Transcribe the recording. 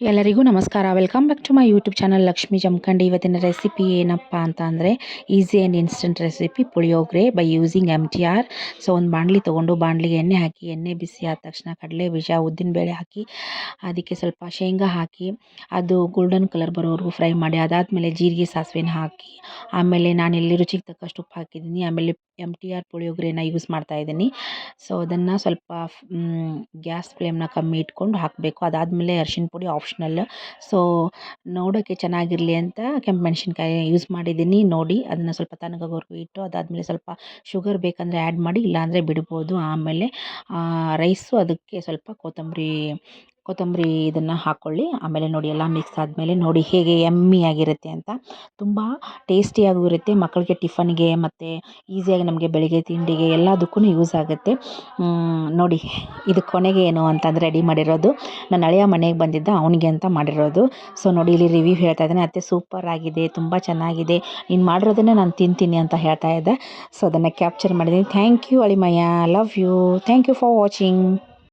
ಎಲ್ಲರಿಗೂ ನಮಸ್ಕಾರ. Welcome back to my YouTube channel Lakshmi Jamakhandi ಇವತ್ತಿನ ರೆಸಿಪಿ ಏನಪ್ಪ ಅಂತ ಅಂದರೆ easy and instant recipe puliyogare by using M T R so ಒಂದು ಬಾಂಡ್ಲಿ ತೊಗೊಂಡು ಬಾಣಲಿಗೆ ಎಣ್ಣೆ ಹಾಕಿ, ಎಣ್ಣೆ ಬಿಸಿ ಆದ ತಕ್ಷಣ ಕಡಲೆ ಬೀಜ ಉದ್ದಿನಬೇಳೆ ಹಾಕಿ, ಅದಕ್ಕೆ ಸ್ವಲ್ಪ ಶೇಂಗಾ ಹಾಕಿ, ಅದು ಗೋಲ್ಡನ್ ಕಲರ್ ಬರೋವರೆಗೂ ಫ್ರೈ ಮಾಡಿ, ಅದಾದಮೇಲೆ ಜೀರಿಗೆ, ಸಾಸಿವೆನ ಹಾಕಿ, ಆಮೇಲೆ ನಾನು ಇಲ್ಲಿ ರುಚಿಗೆ ತಕ್ಕಷ್ಟು ಉಪ್ಪು ಹಾಕಿದ್ದೀನಿ, ಆಮೇಲೆ ಎಂ ಟಿ ಆರ್ ಪುಳಿಯೋಗ್ರೆನ ಯೂಸ್ ಮಾಡ್ತಾ ಇದ್ದೀನಿ. ಸೊ ಅದನ್ನು ಸ್ವಲ್ಪ ಗ್ಯಾಸ್ ಫ್ಲೇಮ್ನ ಕಮ್ಮಿ ಇಟ್ಕೊಂಡು ಹಾಕಬೇಕು. ಅದಾದಮೇಲೆ ಅರಿಶಿನ ಪುಡಿ ಆಪ್ಷನಲ್ ಸೊ ನೋಡೋಕ್ಕೆ ಚೆನ್ನಾಗಿರಲಿ ಅಂತ ಕೆಂಪು ಮೆಣಸಿನ್ಕಾಯಿ ಯೂಸ್ ಮಾಡಿದ್ದೀನಿ. ನೋಡಿ, ಅದನ್ನು ಸ್ವಲ್ಪ ತಣ್ಣಗಾಗೋವರೆಗೂ ಇಟ್ಟು, ಅದಾದಮೇಲೆ ಸ್ವಲ್ಪ ಶುಗರ್ ಬೇಕಂದರೆ ಆ್ಯಡ್ ಮಾಡಿ, ಇಲ್ಲಾಂದರೆ ಬಿಡ್ಬೋದು. ಆಮೇಲೆ ರೈಸು ಅದಕ್ಕೆ ಸ್ವಲ್ಪ ಕೊತ್ತಂಬರಿ ಕೊತ್ತಂಬರಿ ಇದನ್ನು ಹಾಕ್ಕೊಳ್ಳಿ ಆಮೇಲೆ ನೋಡಿ ಎಲ್ಲ ಮಿಕ್ಸ್ ಆದಮೇಲೆ ನೋಡಿ ಹೇಗೆ ಯಮ್ಮಿಯಾಗಿರುತ್ತೆ ಅಂತ. ತುಂಬ ಟೇಸ್ಟಿಯಾಗೂ ಇರುತ್ತೆ. ಮಕ್ಕಳಿಗೆ ಟಿಫನ್ಗೆ ಮತ್ತು ಈಸಿಯಾಗಿ ನಮಗೆ ಬೆಳಿಗ್ಗೆ ತಿಂಡಿಗೆ ಎಲ್ಲದಕ್ಕೂ ಯೂಸ್ ಆಗುತ್ತೆ. ನೋಡಿ ಇದು ಕೊನೆಗೆ ಏನು ಅಂತಂದರೆ ರೆಡಿ ಮಾಡಿರೋದು. ನನ್ನ ಹಳೆಯ ಮನೆಗೆ ಬಂದಿದ್ದ ಅವನಿಗೆ ಅಂತ ಮಾಡಿರೋದು. ಸೊ ನೋಡಿ ಇಲ್ಲಿ ರಿವ್ಯೂ ಹೇಳ್ತಾ ಇದ್ದಾನೆ. ಅತ್ತೆ ಸೂಪರ್ ಆಗಿದೆ. ತುಂಬ ಚೆನ್ನಾಗಿದೆ. ನೀನು ಮಾಡಿರೋದನ್ನೇ ನಾನು ತಿಂತೀನಿ ಅಂತ ಹೇಳ್ತಾ ಇದ್ದೆ. ಸೊ ಅದನ್ನು ಕ್ಯಾಪ್ಚರ್ ಮಾಡಿದ್ದೀನಿ. Thank you ಅಳಿಮಯ್ಯ. Love you thank you for watching